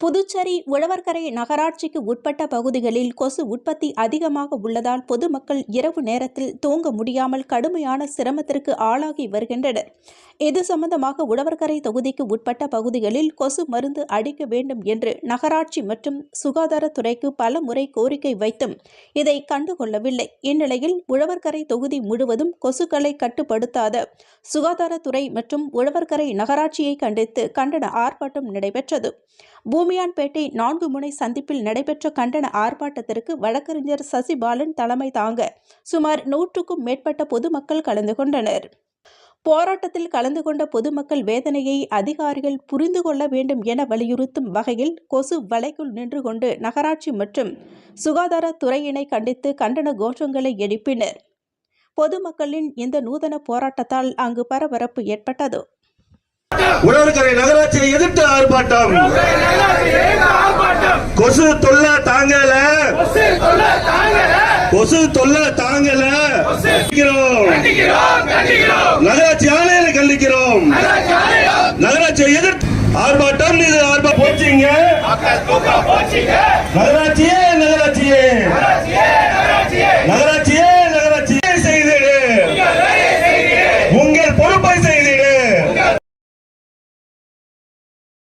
புதுச்சேரி உழவர்கரை நகராட்சிக்கு உட்பட்ட பகுதிகளில் கொசு உற்பத்தி அதிகமாக உள்ளதால் பொதுமக்கள் இரவு நேரத்தில் தூங்க முடியாமல் கடுமையான சிரமத்திற்கு ஆளாகி வருகின்றனர். இது சம்பந்தமாக உழவர்கரை தொகுதிக்கு உட்பட்ட பகுதிகளில் கொசு மருந்து அடிக்க வேண்டும் என்று நகராட்சி மற்றும் சுகாதாரத்துறைக்கு பல முறை கோரிக்கை வைத்தும் இதை கண்டுகொள்ளவில்லை. இந்நிலையில் உழவர்கரை தொகுதி முழுவதும் கொசுக்களை கட்டுப்படுத்தாத சுகாதாரத்துறை மற்றும் உழவர்கரை நகராட்சியை கண்டித்து கண்டன ஆர்ப்பாட்டம் நடைபெற்றது. பூமி பூமியான்பேட்டை நான்கு முனை சந்திப்பில் நடைபெற்ற கண்டன ஆர்ப்பாட்டத்திற்கு வழக்கறிஞர் சசிபாலன் தலைமை தாங்க. சுமார் நூற்றுக்கும் மேற்பட்ட பொதுமக்கள் கலந்து கொண்டனர். போராட்டத்தில் கலந்து கொண்ட பொதுமக்கள் வேதனையை அதிகாரிகள் புரிந்து கொள்ள வேண்டும் என வலியுறுத்தும் வகையில் கொசு வலைக்குள் நின்று கொண்டு நகராட்சி மற்றும் சுகாதாரத்துறையினை கண்டித்து கண்டன கோஷங்களை எழுப்பினர். பொதுமக்களின் இந்த நூதன போராட்டத்தால் அங்கு பரபரப்பு ஏற்பட்டது. உழவர்கரை நகராட்சியை எதிர்த்து ஆர்ப்பாட்டம். கொசு தொல்லை தாங்கல. கொசு தொல்லை தாங்கல. கண்டிக்கிறோம். நகராட்சி ஆணையில கண்டிக்கிறோம். நகராட்சியை எதிர்த்து ஆர்ப்பாட்டம் இது ஆர்ப்பாட்டம் போச்சுங்க. நகராட்சியே